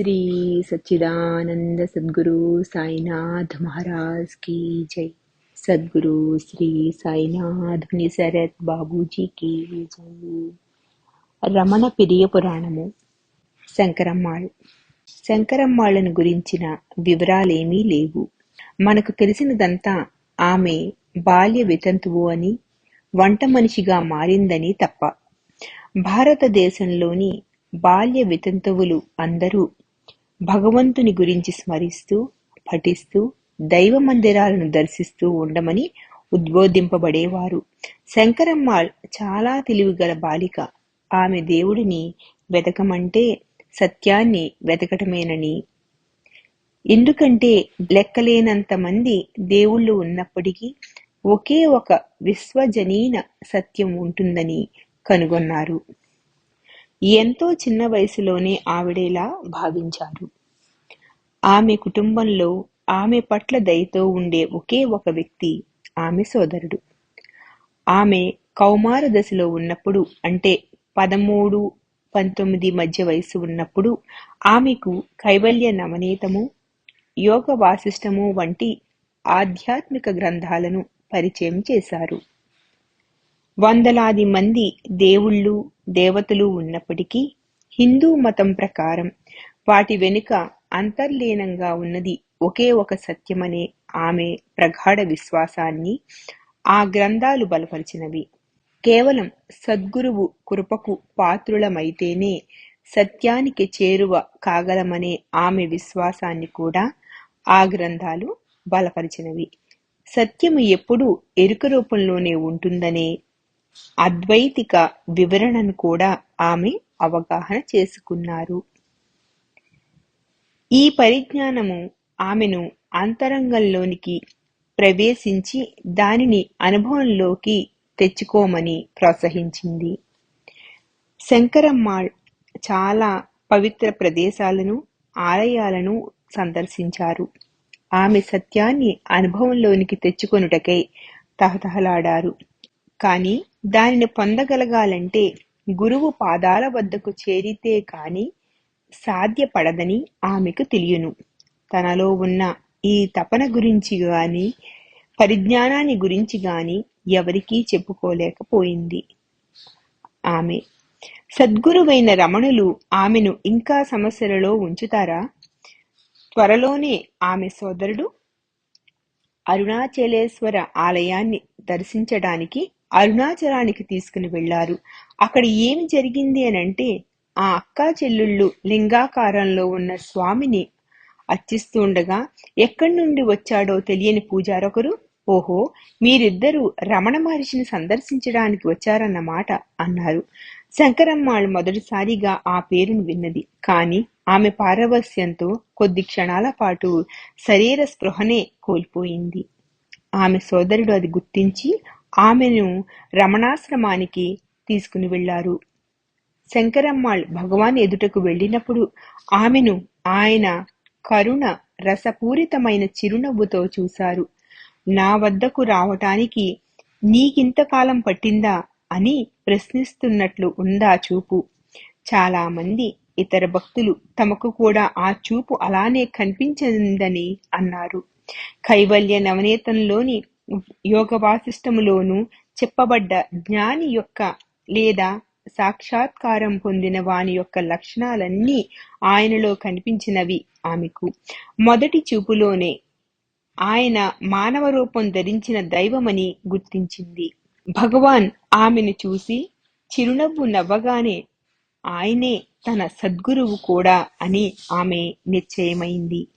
శ్రీ సచ్చిదానంద సద్గురు సాయినాథ్ మహారాజ్ కీ జై సద్గురు శ్రీ సాయినాథ్ నిసరత్ బాబూజీ కీ జై రమణ పిరియ పురాణము శంకరమ్మాళ్। శంకరమ్మాళ్ళను గురించిన వివరాలేమీ లేవు. మనకు తెలిసినదంతా ఆమె బాల్య వితంతువు అని వంట మనిషిగా మారిందని తప్ప. భారతదేశంలోని బాల్య వితంతువులు అందరూ భగవంతుని గురించి స్మరిస్తూ పఠిస్తూ దైవ మందిరాలను దర్శిస్తూ ఉండమని ఉద్బోధింపబడేవారు. శంకరమ్మాళ్ చాలా తెలివిగల బాలిక. ఆమె దేవుడిని వెతకమంటే సత్యాన్ని వెతకటమేనని. ఎందుకంటే లెక్కలేనంత మంది దేవుళ్ళు ఉన్నప్పటికీ ఒకే ఒక విశ్వజనీన సత్యం ఉంటుందని కనుగొన్నారు. ఎంతో చిన్న వయసులోనే ఆవిడేలా భావించారు. ఆమె కుటుంబంలో ఆమె పట్ల దయతో ఉండే ఒకే ఒక వ్యక్తి ఆమె సోదరుడు. ఆమె కౌమార దశలో ఉన్నప్పుడు అంటే పదమూడు పంతొమ్మిది మధ్య వయసు ఉన్నప్పుడు ఆమెకు కైవల్య నవనీతము యోగ వాసిష్టము వంటి ఆధ్యాత్మిక గ్రంథాలను పరిచయం చేశారు. వందలాది మంది దేవుళ్ళు దేవతలు ఉన్నప్పటికీ హిందూ మతం ప్రకారం వాటి వెనుక అంతర్లీనంగా ఉన్నది ఒకే ఒక సత్యమనే ఆమె ప్రగాఢ విశ్వాసాన్ని ఆ గ్రంథాలు బలపరిచినవి. కేవలం సద్గురువు కృపకు పాత్రులమైతేనే సత్యానికి చేరువ కాగలమనే ఆమె విశ్వాసాన్ని కూడా ఆ గ్రంథాలు బలపరిచినవి. సత్యము ఎప్పుడూ ఎరుక రూపంలోనే ఉంటుందనే అద్వైతిక వివరణను కూడా ఆమె అవగాహన చేసుకున్నారు. ఈ పరిజ్ఞానము ఆమెను అంతరంగంలోనికి ప్రవేశించి దానిని అనుభవంలోకి తెచ్చుకోమని ప్రోత్సహించింది. శంకరమ్మాళ్ చాలా పవిత్ర ప్రదేశాలను ఆలయాలను సందర్శించారు. ఆమె సత్యాన్ని అనుభవంలోనికి తెచ్చుకొనుటకై తహతహలాడారు. కానీ దానిని పొందగలగాలంటే గురువు పాదాల వద్దకు చేరితే కాని సాధ్యపడదని ఆమెకు తెలియను. తనలో ఉన్న ఈ తపన గురించి గాని పరిజ్ఞానాన్ని గురించి గాని ఎవరికీ చెప్పుకోలేకపోయింది. ఆమె సద్గురువైన రమణులు ఆమెను ఇంకా సమస్యలలో ఉంచుతారా? త్వరలోనే ఆమె సోదరుడు అరుణాచలేశ్వర ఆలయాన్ని దర్శించడానికి అరుణాచలానికి తీసుకుని వెళ్ళారు అక్కడ ఏమి జరిగింది అని అంటే ఆ అక్కా చెల్లుళ్ళు లింగాకారంలో ఉన్న స్వామిని అర్చిస్తుండగా ఎక్కడి నుండి వచ్చాడో తెలియని పూజారొకరు ఓహో మీరిద్దరూ రమణ మహర్షిని సందర్శించడానికి వచ్చారన్నమాట అన్నారు. శంకరమ్మాళ్ళు మొదటిసారిగా ఆ పేరును విన్నది. కాని ఆమె పారవస్యంతో కొద్ది క్షణాల పాటు శరీర స్పృహనే కోల్పోయింది. ఆమె సోదరుడు అది గుర్తించి ఆమెను రమణాశ్రమానికి తీసుకుని వెళ్ళారు శంకరమ్మాళ్ భగవాన్ ఎదుటకు వెళ్ళినప్పుడు ఆమెను ఆయన కరుణ రసపూరితమైన చిరునవ్వుతో చూశారు. నా వద్దకు రావటానికి నీకింతకాలం పట్టిందా అని ప్రశ్నిస్తున్నట్లు ఉందా చూపు. చాలామంది ఇతర భక్తులు తమకు కూడా ఆ చూపు అలానే కనిపించిందని అన్నారు. కైవల్య నవనీతంలోని యోగ వాసిష్టములోను చెప్పబడ్డ జ్ఞాని యొక్క లేదా సాక్షాత్కారం పొందిన వాని యొక్క లక్షణాలన్నీ ఆయనలో కనిపించినవి ఆమెకు. మొదటి చూపులోనే ఆయన మానవ రూపం ధరించిన దైవమని గుర్తించింది. భగవాన్ ఆమెను చూసి చిరునవ్వు నవ్వగానే ఆయనే తన సద్గురువు కూడా అని ఆమె నిశ్చయమైంది.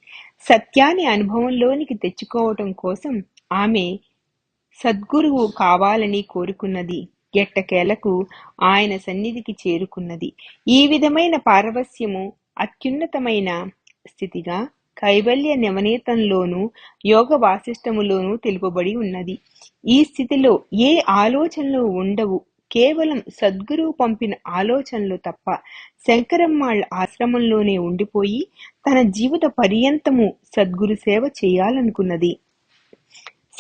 సత్యాన్ని అనుభవంలోనికి తెచ్చుకోవటం కోసం ఆమె సద్గురువు కావాలని కోరుకున్నది. ఎట్టకేలకు ఆయన సన్నిధికి చేరుకున్నది. ఈ విధమైన పారవస్యము అత్యున్నతమైన స్థితిగా కైవల్య నవనీతంలోనూ యోగ వాసిష్టములోనూ తెలుపబడి ఉన్నది. ఈ స్థితిలో ఏ ఆలోచనలు ఉండవు. కేవలం సద్గురువు పంపిన ఆలోచనలు తప్ప శంకరమ్మాళ్ళ ఆశ్రమంలోనే ఉండిపోయి తన జీవిత పర్యంతము సద్గురు సేవ చేయాలనుకున్నది.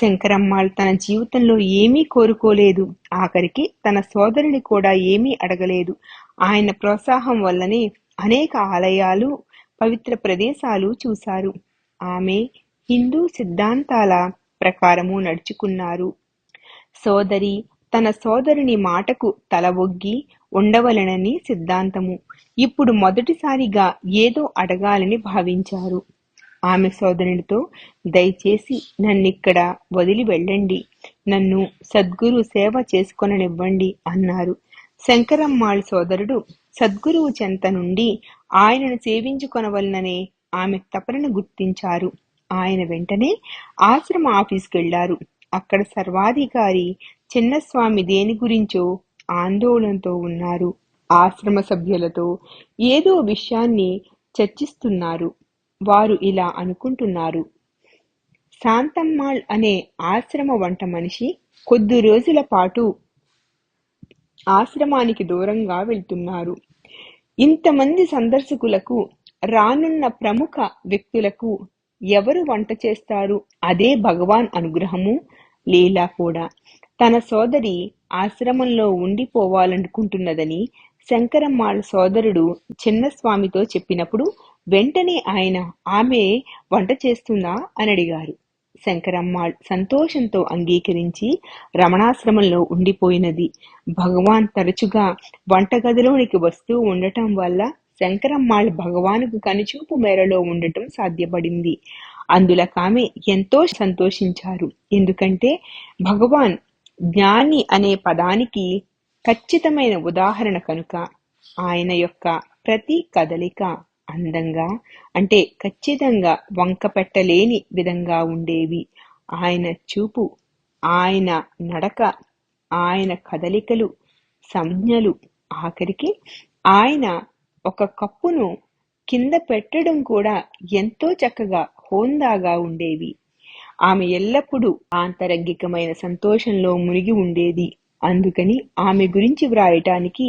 శంకరమ్మాళ్ తన జీవితంలో ఏమీ కోరుకోలేదు. ఆఖరికి తన సోదరుని కూడా ఏమీ అడగలేదు. ఆయన ప్రోత్సాహం వల్లనే అనేక ఆలయాలు పవిత్ర ప్రదేశాలు చూశారు. ఆమె హిందూ సిద్ధాంతాల ప్రకారము నడుచుకున్నారు. సోదరి తన సోదరుని మాటకు తల ఒగ్గి ఉండవలనని సిద్ధాంతము. ఇప్పుడు మొదటిసారిగా ఏదో అడగాలని భావించారు. ఆమె సోదరునితో దయచేసి నన్నిక్కడ వదిలి వెళ్ళండి. నన్ను సద్గురు సేవ చేసుకొననివ్వండి అన్నారు. శంకరమ్మాళ్ సోదరుడు సద్గురువు చెంత నుండి ఆయనను సేవించుకొనవలననే ఆమె తపనను గుర్తించారు. ఆయన వెంటనే ఆశ్రమ ఆఫీస్కి వెళ్ళారు అక్కడ సర్వాధికారి చిన్నస్వామి దేని గురించో ఆందోళనతో ఉన్నారు. ఆశ్రమ సభ్యులతో ఏదో విషయాన్ని చర్చిస్తున్నారు. వారు ఇలా అనుకుంటున్నారు. శాంతమ్మాళ్ అనే ఆశ్రమ వంట మనిషి కొద్ది రోజుల పాటు ఆశ్రమానికి దూరంగా వెళ్తున్నారు. ఇంతమంది సందర్శకులకు రానున్న ప్రముఖ వ్యక్తులకు ఎవరు వంట చేస్తారు? అదే భగవాన్ అనుగ్రహము లీలా కూడా. తన సోదరి ఆశ్రమంలో ఉండిపోవాలనుకుంటున్నదని శంకరమ్మాళ్ సోదరుడు చిన్నస్వామితో చెప్పినప్పుడు వెంటనే ఆయన ఆమె వంట చేస్తుందా? అని అడిగారు. శంకరమ్మాళ్ సంతోషంతో అంగీకరించి రమణాశ్రమంలో ఉండిపోయినది. భగవాన్ తరచుగా వంటగదిలోనికి వస్తూ ఉండటం వల్ల శంకరమ్మాళ్ భగవానుకు కనుచూపు మేరలో ఉండటం సాధ్యపడింది. అందులకామె ఎంతో సంతోషించారు. ఎందుకంటే భగవాన్ జ్ఞాని అనే పదానికి ఖచ్చితమైన ఉదాహరణ కనుక ఆయన యొక్క ప్రతి కదలిక అందంగా అంటే ఖచ్చితంగా వంక పెట్టలేని విధంగా ఉండేవి. ఆయన చూపు ఆయన నడక ఆయన కదలికలు సంజ్ఞలు. ఆఖరికి ఆయన ఒక కప్పును కింద పెట్టడం కూడా ఎంతో చక్కగా హోందాగా ఉండేవి. ఆమె ఎల్లప్పుడూ ఆంతరంగికమైన సంతోషంలో మునిగి ఉండేది. అందుకని ఆమె గురించి వ్రాయటానికి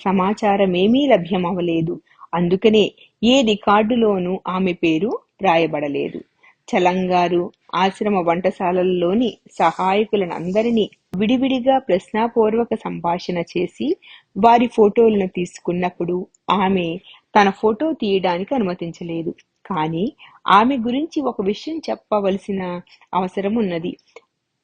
సమాచారమేమీ లభ్యమవలేదు అందుకనే ఏ రికార్డులోనూ ఆమె పేరు వ్రాయబడలేదు చలంగారు ఆశ్రమ వంటశాలల్లోని సహాయకులనందరినీ విడివిడిగా ప్రశ్నాపూర్వక సంభాషణ చేసి వారి ఫోటోలను తీసుకున్నప్పుడు ఆమె తన ఫోటో తీయడానికి అనుమతించలేదు. కానీ ఆమె గురించి ఒక విషయం చెప్పవలసిన అవసరం ఉన్నది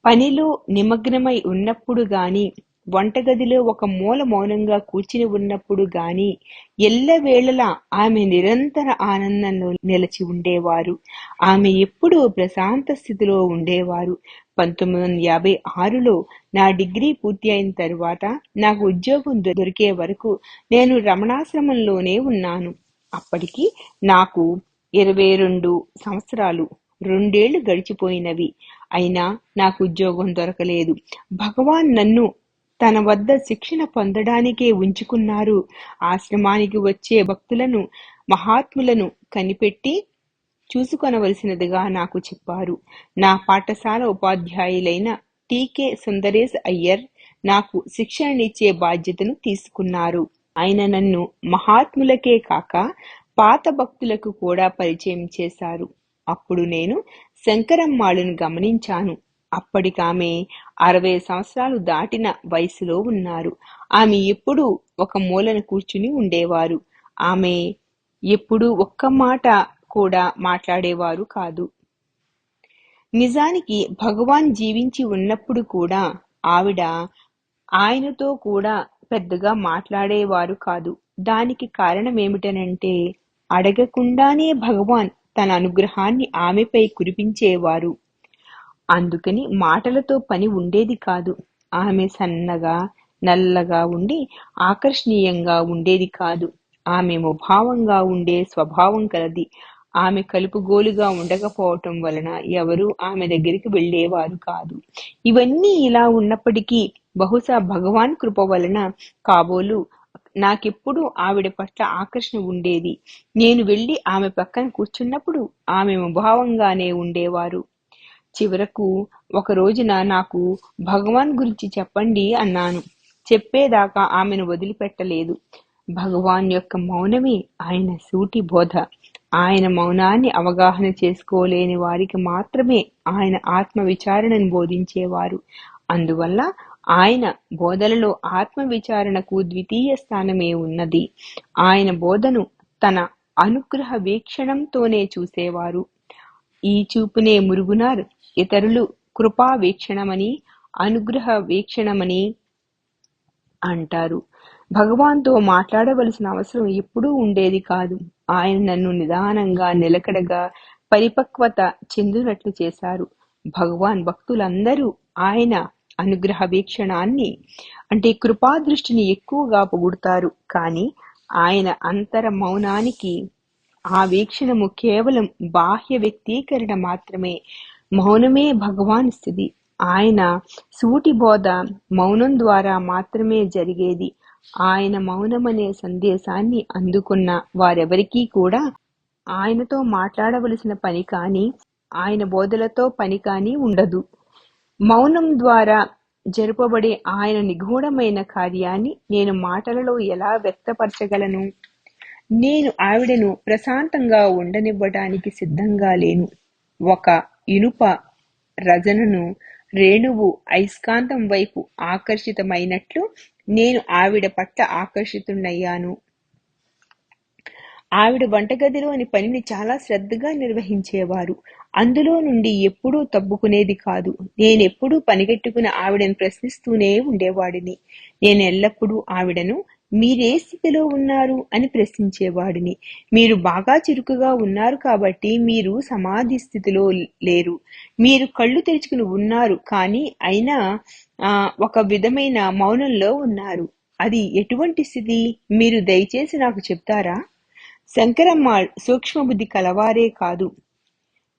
పనిలో నిమగ్నమై ఉన్నప్పుడు గాని వంటగదిలో ఒక మూల మౌనంగా కూర్చుని ఉన్నప్పుడు గాని ఎల్లవేళలా ఆమె నిరంతర ఆనందంలో నిలిచి ఉండేవారు. ఆమె ఎప్పుడూ ప్రశాంత స్థితిలో ఉండేవారు. పంతొమ్మిది వందల యాభై ఆరులో నా డిగ్రీ పూర్తి అయిన తరువాత నాకు ఉద్యోగం దొరికే వరకు నేను రమణాశ్రమంలోనే ఉన్నాను. అప్పటికి నాకు ఇరవై రెండు సంవత్సరాలు రెండేళ్ళు గడిచిపోయినవి. అయినా నాకు ఉద్యోగం దొరకలేదు. భగవాన్ నన్ను తన వద్ద శిక్షణ పొందడానికే ఉంచుకున్నారు. ఆశ్రమానికి వచ్చే భక్తులను మహాత్ములను కనిపెట్టి చూసుకొనవలసినదిగా నాకు చెప్పారు. నా పాఠశాల ఉపాధ్యాయులైన టీకే సుందరేశ్ అయ్యర్ నాకు శిక్షణనిచ్చే బాధ్యతను తీసుకున్నారు. ఆయన నన్ను మహాత్ములకే కాక పాత భక్తులకు కూడా పరిచయం చేశారు. అప్పుడు నేను శంకరమ్మాళ్ళను గమనించాను. అప్పటికామె అరవై సంవత్సరాలు దాటిన వయసులో ఉన్నారు. ఆమె ఎప్పుడూ ఒక మూలన కూర్చుని ఉండేవారు. ఆమె ఎప్పుడూ ఒక్క మాట కూడా మాట్లాడేవారు కాదు. నిజానికి భగవాన్ జీవించి ఉన్నప్పుడు కూడా ఆవిడ ఆయనతో కూడా పెద్దగా మాట్లాడేవారు కాదు. దానికి కారణం ఏమిటనంటే అడగకుండానే భగవాన్ తన అనుగ్రహాన్ని ఆమెపై కురిపించేవారు. అందుకని మాటలతో పని ఉండేది కాదు. ఆమె సన్నగా నల్లగా ఉండి ఆకర్షణీయంగా ఉండేది కాదు. ఆమె ముభావంగా ఉండే స్వభావం కలది. ఆమె కలుపుగోలుగా ఉండకపోవటం వలన ఎవరు ఆమె దగ్గరికి వెళ్ళేవారు కాదు. ఇవన్నీ ఇలా ఉన్నప్పటికీ బహుశా భగవాన్ కృప వలన కాబోలు నాకెప్పుడు ఆవిడ పట్ల ఆకర్షణ ఉండేది. నేను వెళ్ళి ఆమె పక్కన కూర్చున్నప్పుడు ఆమె ముభావంగానే ఉండేవారు. చివరకు ఒక రోజున నాకు భగవాన్ గురించి చెప్పండి అన్నాను. చెప్పేదాకా ఆమెను వదిలిపెట్టలేదు. భగవాన్ యొక్క మౌనమే ఆయన సూటి బోధ. ఆయన మౌనాన్ని అవగాహన చేసుకోలేని వారికి మాత్రమే ఆయన ఆత్మ విచారణను బోధించేవారు. అందువల్ల ఆయన బోధలలో ఆత్మ విచారణకు ద్వితీయ స్థానమే ఉన్నది. ఆయన బోధను తన అనుగ్రహ వీక్షణంతోనే చూసేవారు. ఈ చూపునే మురుగునార్ ఇతరులు కృపా వీక్షణమని అనుగ్రహ వీక్షణమని అంటారు. భగవాన్తో మాట్లాడవలసిన అవసరం ఎప్పుడూ ఉండేది కాదు. ఆయన నన్ను నిదానంగా నిలకడగా పరిపక్వత చెందినట్లు చేశారు. భగవాన్ భక్తులందరూ ఆయన అనుగ్రహ వీక్షణాన్ని అంటే కృపా దృష్టిని ఎక్కువగా పొగుడతారు. కానీ ఆయన అంతర మౌనానికి ఆ వీక్షణము కేవలం బాహ్య వ్యక్తీకరణ మాత్రమే. మౌనమే భగవాన్ స్థితి. ఆయన సూటి బోధ మౌనం ద్వారా మాత్రమే జరిగేది. ఆయన మౌనమనే సందేశాన్ని అందుకున్న వారెవరికీ కూడా ఆయనతో మాట్లాడవలసిన పని కానీ ఆయన బోధలతో పని కానీ ఉండదు. మౌనం ద్వారా జరుపబడే ఆయన నిగూఢమైన కార్యాన్ని నేను మాటలలో ఎలా వ్యక్తపరచగలను? నేను ఆవిడను ప్రశాంతంగా ఉండనివ్వడానికి సిద్ధంగా లేను. ఒక ఇనుప రజనను రేణువు అయస్కాంతం వైపు ఆకర్షితమైనట్లు నేను ఆవిడ పట్ల ఆకర్షితున్నయ్యాను ఆవిడ వంటగదిలోని పనిని చాలా శ్రద్ధగా నిర్వహించేవారు. అందులో నుండి ఎప్పుడూ తప్పుకునేది కాదు. నేనెప్పుడూ పనిగట్టుకుని ఆవిడను ప్రశ్నిస్తూనే ఉండేవాడిని. నేను ఎల్లప్పుడూ ఆవిడను మీరే స్థితిలో ఉన్నారు అని ప్రశ్నించేవాడిని. మీరు బాగా చురుకుగా ఉన్నారు కాబట్టి మీరు సమాధి స్థితిలో లేరు. మీరు కళ్ళు తెరుచుకుని ఉన్నారు కానీ అయినా ఒక విధమైన మౌనంలో ఉన్నారు. అది ఎటువంటి స్థితి? మీరు దయచేసి నాకు చెప్తారా? శంకరమ్మ సూక్ష్మబుద్ధి కలవారే కాదు.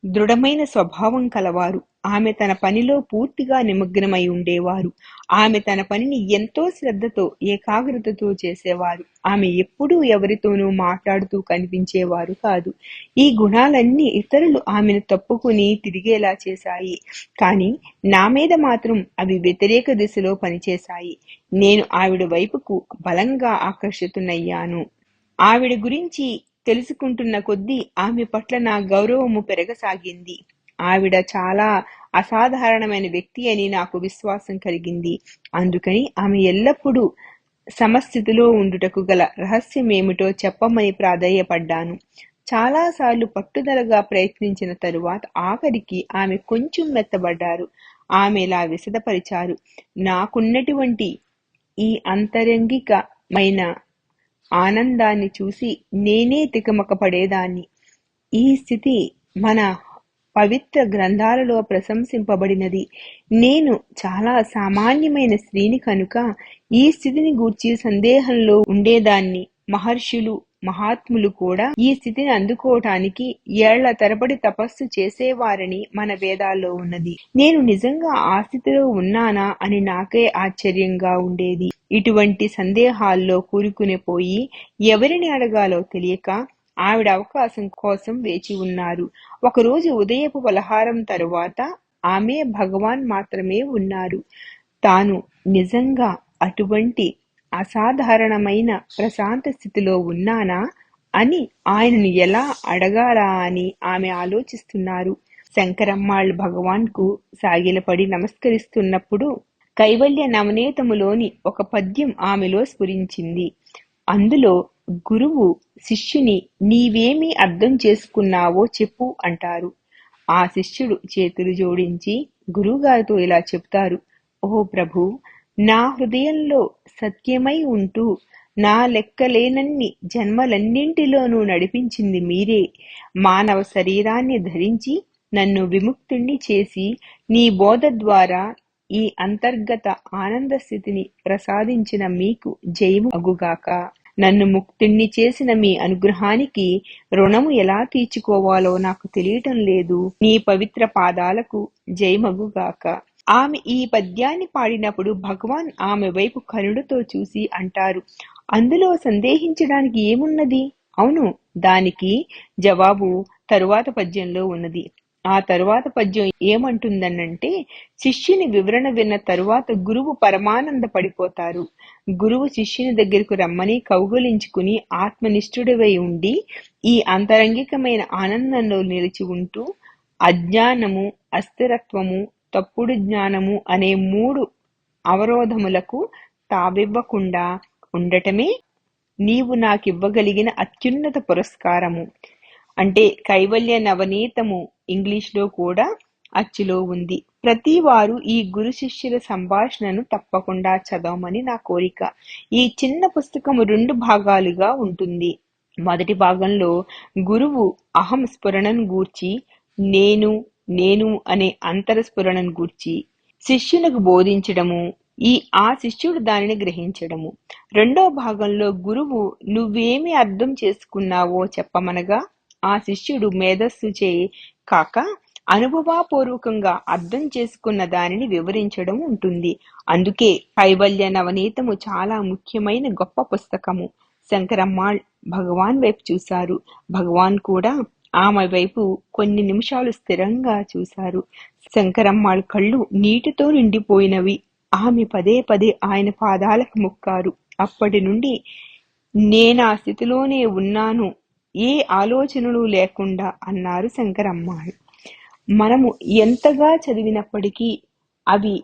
దృఢమైన స్వభావం కలవారు. ఆమె తన పనిలో పూర్తిగా నిమగ్నమై ఉండేవారు. ఆమె తన పనిని ఎంతో శ్రద్ధతో ఏకాగ్రతతో చేసేవారు. ఆమె ఎప్పుడూ ఎవరితోనూ మాట్లాడుతూ కనిపించేవారు కాదు. ఈ గుణాలన్నీ ఇతరులు ఆమెను తప్పుకుని తిరిగేలా చేశాయి. కానీ నా మీద మాత్రం అవి వ్యతిరేక దిశలో పనిచేశాయి. నేను ఆవిడ వైపుకు బలంగా ఆకర్షితున్నయ్యాను ఆవిడ గురించి తెలుసుకుంటున్న కొద్దీ ఆమె పట్ల నా గౌరవము పెరగసాగింది. ఆవిడ చాలా అసాధారణమైన వ్యక్తి అని నాకు విశ్వాసం కలిగింది. అందుకని ఆమె ఎల్లప్పుడూ సమస్థితిలో ఉండుటకు గల రహస్యమేమిటో చెప్పమని ప్రాధేయపడ్డాను. చాలాసార్లు పట్టుదలగా ప్రయత్నించిన తరువాత ఆఖరికి ఆమె కొంచెం మెత్తబడ్డారు. ఆమె ఇలా విశదపరిచారు నాకున్నటువంటి ఈ అంతరంగికమైన ఆనందాన్ని చూసి నేనే తికమక పడేదాన్ని ఈ స్థితి మన పవిత్ర గ్రంథాలలో ప్రశంసింపబడినది. నేను చాలా సామాన్యమైన స్త్రీని కనుక ఈ స్థితిని గూర్చి సందేహంలో ఉండేదాన్ని. మహర్షులు మహాత్ములు కూడా ఈ స్థితిని అందుకోవటానికి ఏళ్ళ తరబడి తపస్సు చేసేవారని మన వేదాల్లో ఉన్నది. నేను నిజంగా ఆ స్థితిలో ఉన్నానా అని నాకే ఆశ్చర్యంగా ఉండేది. ఇటువంటి సందేహాల్లో కూరుకుని పోయి ఎవరిని అడగాలో తెలియక ఆవిడ అవకాశం కోసం వేచి ఉన్నారు. ఒకరోజు ఉదయపు పలహారం తరువాత ఆమె భగవాన్ మాత్రమే ఉన్నారు. తాను నిజంగా అటువంటి అసాధారణమైన ప్రశాంత స్థితిలో ఉన్నానా అని ఆయనను ఎలా అడగాలా అని ఆమె ఆలోచిస్తున్నారు. శంకరమ్మాళ్ళు భగవాన్కు సాగిలపడి నమస్కరిస్తున్నప్పుడు కైవల్య నవనేతములోని ఒక పద్యం ఆమెలో స్ఫురించింది. అందులో గురువు శిష్యుని నీవేమి అర్థం చేసుకున్నావో చెప్పు అంటారు. ఆ శిష్యుడు చేతులు జోడించి గురువుగారితో ఇలా చెప్తారు. ఓ ప్రభు నా హృదయంలో సత్యమై ఉంటూ నా లెక్కలేనన్ని జన్మలన్నింటిలోనూ నడిపించింది మీరే. మానవ శరీరాన్ని ధరించి నన్ను విముక్తుణ్ణి చేసి నీ బోధ ద్వారా ఈ అంతర్గత ఆనంద స్థితిని ప్రసాదించిన మీకు జయము అగుగాక. నన్ను ముక్తుణ్ణి చేసిన మీ అనుగ్రహానికి రుణము ఎలా తీర్చుకోవాలో నాకు తెలియటం లేదు. నీ పవిత్ర పాదాలకు జయమగుగాక. ఆమె ఈ పద్యాన్ని పాడినప్పుడు భగవాన్ ఆమె వైపు కరుణతో చూసి అంటారు అందులో సందేహించడానికి ఏమున్నది? అవును దానికి జవాబు తరువాత పద్యంలో ఉన్నది. ఆ తరువాత పద్యం ఏమంటుందనంటే శిష్యుని వివరణ విన్న తరువాత గురువు పరమానంద పడిపోతారు. గురువు శిష్యుని దగ్గరకు రమ్మని కౌగులించుకుని ఆత్మనిష్ఠుడివై ఉండి ఈ అంతరంగికమైన ఆనందంలో నిలిచి ఉంటూ అజ్ఞానము అస్థిరత్వము తప్పుడు జ్ఞానము అనే మూడు అవరోధములకు తావివ్వకుండా ఉండటమే నీవు నాకివ్వగలిగిన అత్యున్నత పురస్కారము. అంటే కైవల్య నవనీతము ఇంగ్లీష్లో కూడా అచ్చులో ఉంది. ప్రతి వారు ఈ గురు శిష్యుల సంభాషణను తప్పకుండా చదవమని నా కోరిక. ఈ చిన్న పుస్తకం రెండు భాగాలుగా ఉంటుంది. మొదటి భాగంలో గురువు అహం స్ఫురణను గూర్చి నేను నేను అనే అంతర స్ఫురణను గూర్చి శిష్యులకు బోధించడము ఈ ఆ శిష్యుడు దానిని గ్రహించడము. రెండో భాగంలో గురువు నువ్వేమి అర్థం చేసుకున్నావో చెప్పమనగా? ఆ శిష్యుడు మేధస్సు చేయి కాక అనుభవపూర్వకంగా అర్థం చేసుకున్న దానిని వివరించడం ఉంటుంది. అందుకే కైవల్య నవనీతము చాలా ముఖ్యమైన గొప్ప పుస్తకము. శంకరమ్మాళ్ భగవాన్ వైపు చూశారు. భగవాన్ కూడా ఆమె వైపు కొన్ని నిమిషాలు స్థిరంగా చూశారు. శంకరమ్మాళ్ కళ్ళు నీటితో నిండిపోయినవి. ఆమె పదే పదే ఆయన పాదాలకు మొక్కారు. అప్పటి నుండి నేనా స్థితిలోనే ఉన్నాను. ఏ ఆలోచనలు లేకుండా అన్నారు శంకరమ్మాళ్ మనము ఎంతగా చదివినప్పటికీ అవి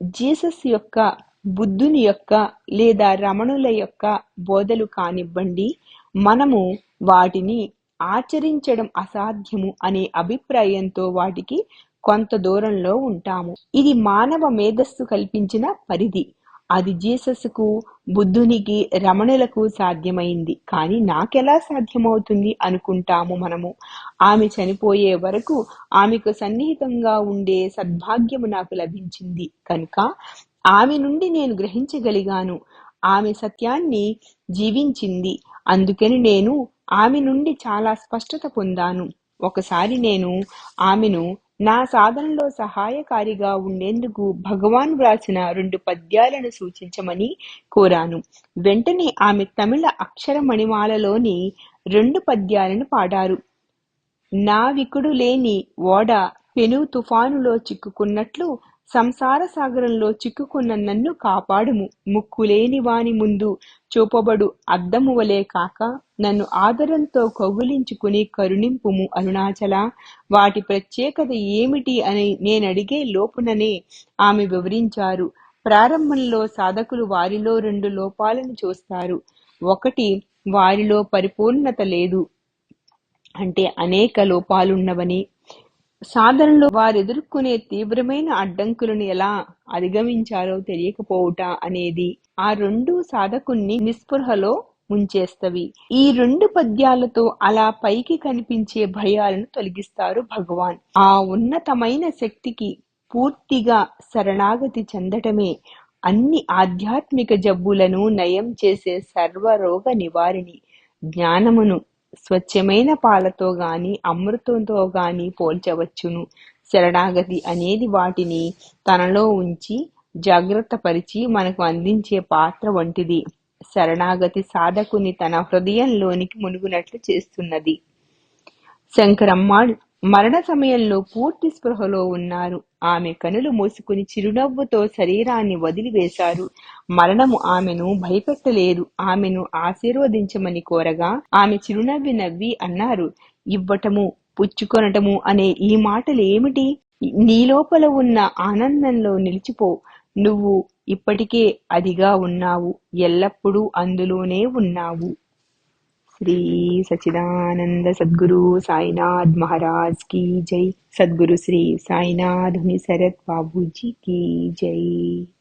జీసస్ యొక్క బుద్ధుని యొక్క లేదా రమణుల యొక్క బోధలు కానివ్వండి మనము వాటిని ఆచరించడం అసాధ్యము అనే అభిప్రాయంతో వాటికి కొంత దూరంలో ఉంటాము. ఇది మానవ మేధస్సు కల్పించిన పరిధి. అది జీసస్కు బుద్ధునికి రమణులకు సాధ్యమైంది. కానీ నాకెలా సాధ్యమవుతుంది అనుకుంటాము మనము. ఆమె చనిపోయే వరకు ఆమెకు సన్నిహితంగా ఉండే సద్భాగ్యము నాకు లభించింది. కనుక ఆమె నుండి నేను గ్రహించగలిగాను. ఆమె సత్యాన్ని జీవించింది. అందుకని నేను ఆమె నుండి చాలా స్పష్టత పొందాను. ఒకసారి నేను ఆమెను నా సాధనలో సహాయకారిగా ఉండేందుకు భగవాన్ వ్రాసిన రెండు పద్యాలను సూచించమని కోరాను. వెంటనే ఆమె తమిళ అక్షరమణిమాలలోని రెండు పద్యాలను పాడారు. నావికుడు లేని ఓడ పెను తుఫానులో చిక్కుకున్నట్లు సంసార సాగరంలో చిక్కుకున్న నన్ను కాపాడుము. ముక్కులేని వాని ముందు చూపబడు అద్దము వలే కాక నన్ను ఆదరంతో కౌగులించుకుని కరుణింపుము అరుణాచల. వాటి ప్రత్యేకత ఏమిటి అని నేనడిగే లోపుననే ఆమె వివరించారు. ప్రారంభంలో సాధకులు వారిలో రెండు లోపాలను చూస్తారు. ఒకటి వారిలో పరిపూర్ణత లేదు. అంటే అనేక లోపాలున్నవని. సాధనలో వారు ఎదుర్కొనే తీవ్రమైన అడ్డంకులను ఎలా అధిగమించాలో తెలియకపోవుట అనేది ఆ రెండు సాధకుణ్ణి నిస్పృహలో ముంచేస్తవి. ఈ రెండు పద్యాలతో అలా పైకి కనిపించే భయాలను తొలగిస్తారు భగవాన్. ఆ ఉన్నతమైన శక్తికి పూర్తిగా శరణాగతి చెందటమే అన్ని ఆధ్యాత్మిక జబ్బులను నయం చేసే సర్వరోగ నివారిణి. జ్ఞానమును స్వచ్ఛమైన పాలతో గాని అమృతంతో గాని పోల్చవచ్చును. శరణాగతి అనేది వాటిని తనలో ఉంచి జాగ్రత్త పరిచి మనకు అందించే పాత్ర వంటిది. శరణాగతి సాధకుని తన హృదయంలోనికి మునుగునట్లు చేస్తున్నది. శంకరమ్మాళ్ మరణ సమయంలో పూర్తి స్పృహలో ఉన్నారు. ఆమె కనులు మూసుకుని చిరునవ్వుతో శరీరాన్ని వదిలివేశారు. మరణము ఆమెను భయపెట్టలేదు. ఆమెను ఆశీర్వదించమని కోరగా ఆమె చిరునవ్వి నవ్వి అన్నారు ఇవ్వటము పుచ్చుకొనటము అనే ఈ మాటలు ఏమిటి నీ లోపల ఉన్న ఆనందంలో నిలిచిపో. నువ్వు ఇప్పటికే అదిగా ఉన్నావు. ఎల్లప్పుడూ అందులోనే ఉన్నావు. श्री सचिदानंद सदगुरु साईनाथ महाराज की जय। सदगुरु श्री साईनाथ मुनि शरद बाबू जी की जय।